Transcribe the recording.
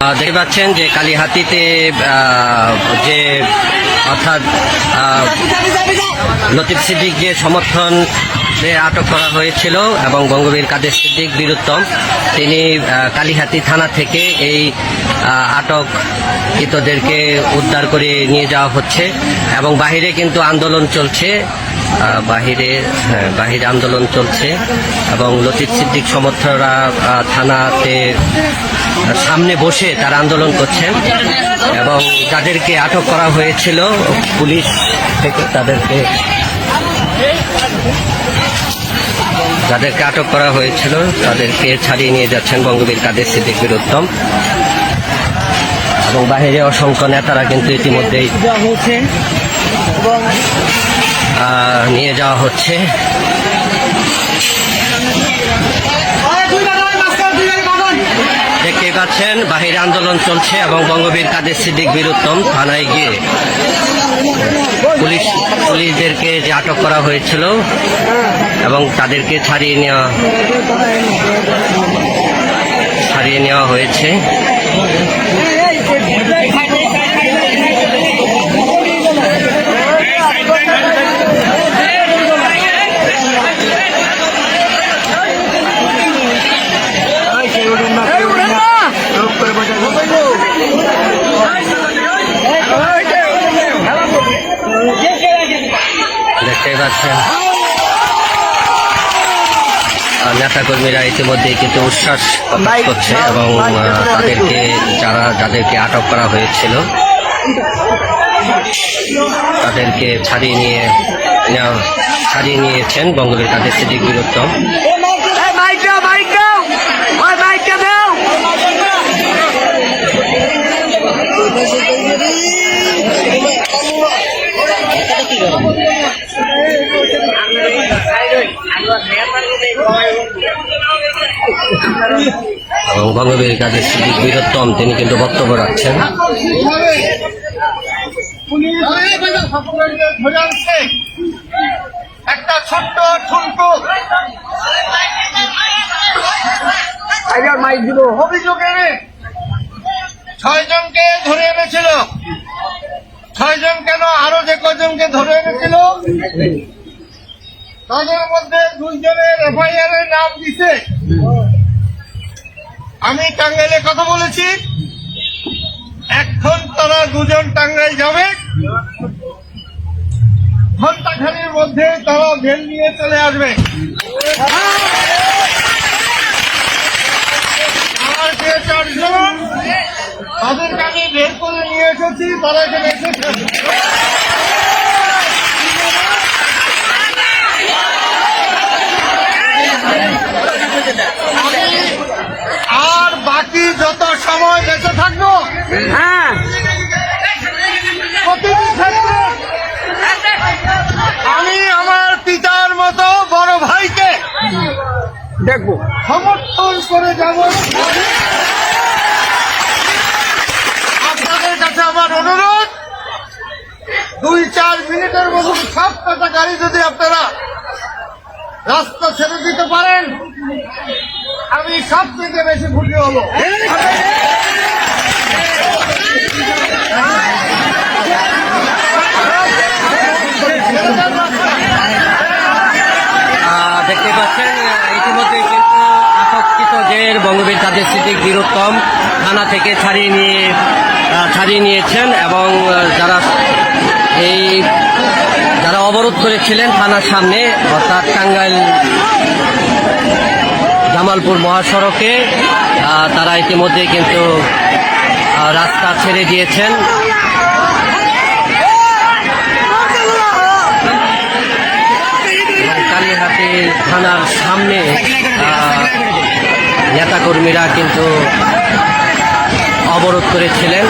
দেখতে পাচ্ছেন যে কালীহাতিতে যে অর্থাৎ লতিফ সিদ্দিক যে সমর্থন আটক করা হয়েছিল এবং বঙ্গবীর কাদের সিদ্দিক বীরুত্তম। তিনি কালীহাতি থানা থেকে এই আহ, আটক কৃতদেরকে উদ্ধার করে নিয়ে যাওয়া হচ্ছে এবং বাহিরে কিন্তু আন্দোলন চলছে বাহিরে হ্যাঁ বাহিরে আন্দোলন চলছে এবং লতিফ সিদ্দিক সমর্থকরা থানাতে সামনে বসে তারা আন্দোলন করছেন এবং যাদেরকে আটক করা হয়েছিল পুলিশ থেকে তাদেরকে যাদেরকে আটক করা হয়েছিল, তাদেরকে ছাড়িয়ে নিয়ে যাচ্ছেন বঙ্গবীর কাদের সিদ্দিক বীরুত্তম। এবং বাহিরে অসংখ্য নেতারা কিন্তু ইতিমধ্যেই নিয়ে যাওয়া হচ্ছে। দেখতে পাচ্ছেন, বাহিরে আন্দোলন চলছে এবং বঙ্গবীর কাদের সিদ্দিক বীরুত্তম থানায় গিয়ে পুলিশ, পুলিশদেরকে যে আটক করা হয়েছিল এবং তাদেরকে ছাড়িয়ে নেওয়া ছাড়িয়ে নেওয়া হয়েছে। দেখতে পাচ্ছেন। নেতাকর্মীরা ইতিমধ্যে কিন্তু উচ্ছ্বাস প্রকাশ করছে এবং তাদেরকে যারা যাদেরকে আটক করা হয়েছিল তাদেরকে ছাড়িয়ে নিয়ে ছাড়িয়ে নিয়েছেন বঙ্গবীর কাদের সিদ্দিক বীরুত্তম এবং কাদের সিদ্দিক বীরুত্তম, তিনি কিন্তু বক্তব্য রাখছেন। একটা ছোট্ট আইডিয়া মাইক ধরে এনেছিল। ছয় জন কেন আরও যে কজনকে ধরে এনেছিল? তাদের মধ্যে দুইজনের এফআইআর এর নাম দিছে। আমি টাঙ্গাইলে কথা বলেছি। এখন তারা দুজন টাঙ্গাইল যাবে। ঘন্টাখানির মধ্যে তারা ভেল নিয়ে চলে আসবে। তাদেরকে আমি বের করে নিয়ে এসেছি, তারা এখানে দেখব। সমর্থন করে যাব। আপনাদের কাছে আমার অনুরোধ, দুই চার মিনিটের মধ্যে সব কটা গাড়ি যদি আপনারা রাস্তা ছেড়ে দিতে পারেন, আমি সব থেকে বেশি খুশি হব আহ, দেখতে পাচ্ছেন আহ, ইতিমধ্যে কিন্তু আটককৃতদের বঙ্গবীর কাদের সিদ্দিক বীরুত্তম থানা থেকে ছাড়িয়ে নিয়ে ছাড়িয়ে নিয়েছেন এবং যারা এই, যারা অবরোধ করেছিলেন থানার সামনে, অর্থাৎ টাঙ্গাইল জামালপুর মহাসড়কে তারা ইতিমধ্যে কিন্তু রাস্তা ছেড়ে দিয়েছেন। কালীহাটি থানার সামনে নেতাকর্মীরা কিন্তু অবরোধ করেছিলেন।